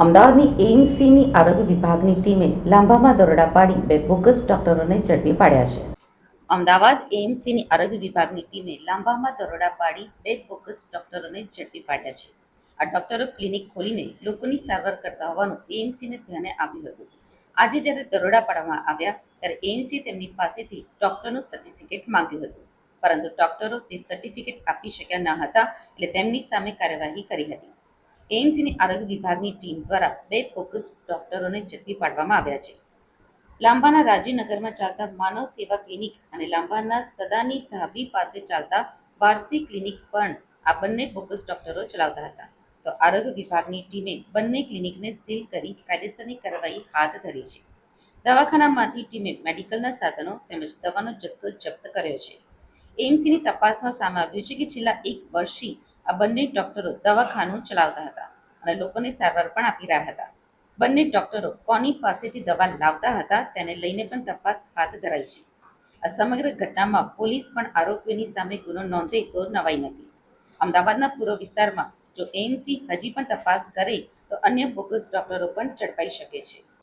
અમદાવાદની એઇમ્સની આરોગ્ય વિભાગની ટીમે લાંબામાં દરોડા પાડી બે બોગસ ડોક્ટરોને ઝડપી પાડ્યા છે. અમદાવાદ એઇમ્સની આરોગ્ય વિભાગની ટીમે લાંબામાં દરોડા પાડી બે બોગસ ડોક્ટરોને ઝડપી પાડ્યા છે. આ ડોક્ટરો ક્લિનિક ખોલીને લોકોની સારવાર કરતા હોવાનું એઇમ્સીને ધ્યાને આવ્યું હતું. આજે જ્યારે દરોડા પાડવામાં આવ્યા, ત્યારે એઇમ્સી તેમની પાસેથી ડોક્ટરનું સર્ટિફિકેટ માંગ્યું હતું. પરંતુ ડોક્ટરો તે સર્ટિફિકેટ આપી શક્યા ન હતા, એટલે તેમની સામે કાર્યવાહી કરી હતી. એઇમ્સની આરોગ્ય વિભાગની ટીમ દ્વારા બે ફોકસ ડોક્ટરોને ઝડપી પાડવામાં આવ્યા છે. લાંબાના રાજીનગરમાં ચાલતા માનવ સેવા ક્લિનિક અને લાંબાના સદાની ધાબી પાસે ચાલતા વારસી ક્લિનિક પણ આ બંને બોગસ ડોક્ટરો ચલાવતા હતા. તો આરોગ્ય વિભાગની ટીમે બંને ક્લિનિકને સીલ કરી કાયદેસરની કાર્યવાહી હાથ ધરી છે. દવાખાનામાંથી ટીમે મેડિકલના સાધનો તેમજ દવાનો જથ્થો જપ્ત કર્યો છે. એઇમ્સની તપાસમાં સામે આવ્યું છે કે છેલ્લા એક વર્ષથી આ બંને ડોક્ટરો દવાખાનું ચલાવતા હતા અને લોકોને સારવાર પણ આપી રહ્યા હતા. બંને ડોક્ટરો કોની પાસેથી દવા લાવતા હતા તેને લઈને પણ તપાસ હાથ ધરાઈ છે. આ સમગ્ર ઘટનામાં પોલીસ પણ આરોપીઓની સામે ગુનો નોંધે તો નવાઈ નથી. અમદાવાદના પૂર્વ વિસ્તારમાં જો એમસી હજી પણ તપાસ કરે તો અન્ય બોગસ ડોક્ટરો પણ ઝડપાઈ શકે છે.